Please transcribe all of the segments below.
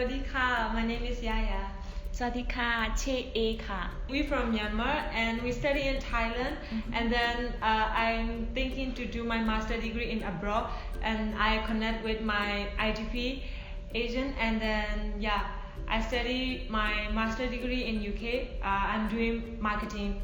Sawadika. My name is Yaya. Sawadika, Che ka. We're from Myanmar and we study in Thailand. Mm-hmm. And then uh, I'm thinking to do my master degree in abroad. And I connect with my IGP agent. And then yeah, I study my master degree in UK. Uh, I'm doing marketing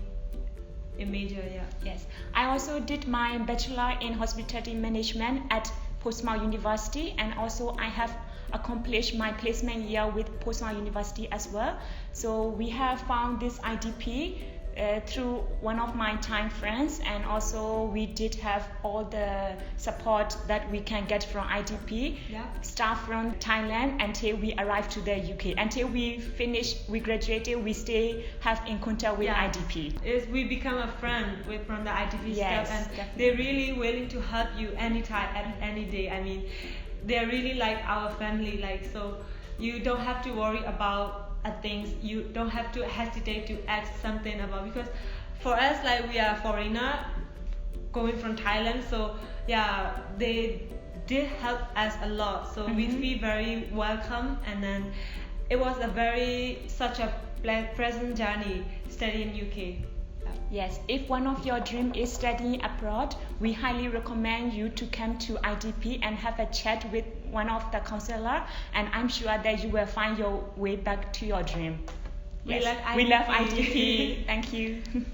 in major. Yeah. Yes. I also did my bachelor in hospitality management at Portsmouth University and also I have accomplished my placement year with Portsmouth University as well. So we have found this IDP uh, through one of my time friends and also we did have all the support that we can get from IDP Yeah. staff from Thailand until we arrived to the UK until we finish we graduated we stay have in contact with Yeah. IDP is we become a friend with from the ITP Yes, staff and definitely. they're really willing to help you anytime at any day. I mean, they're really like our family. Like so, you don't have to worry about things. You don't have to hesitate to ask something about because for us like we are foreigner going from Thailand. So yeah, they did help us a lot. So we Mhm. feel very welcome and then it was a very such a ple- pleasant journey studying in UK. Yes, if one of your dream is studying abroad, we highly recommend you to come to IDP and have a chat with one of the counselor and I'm sure that you will find your way back to your dream. We Yes, love We love IDP. IDP. Thank you.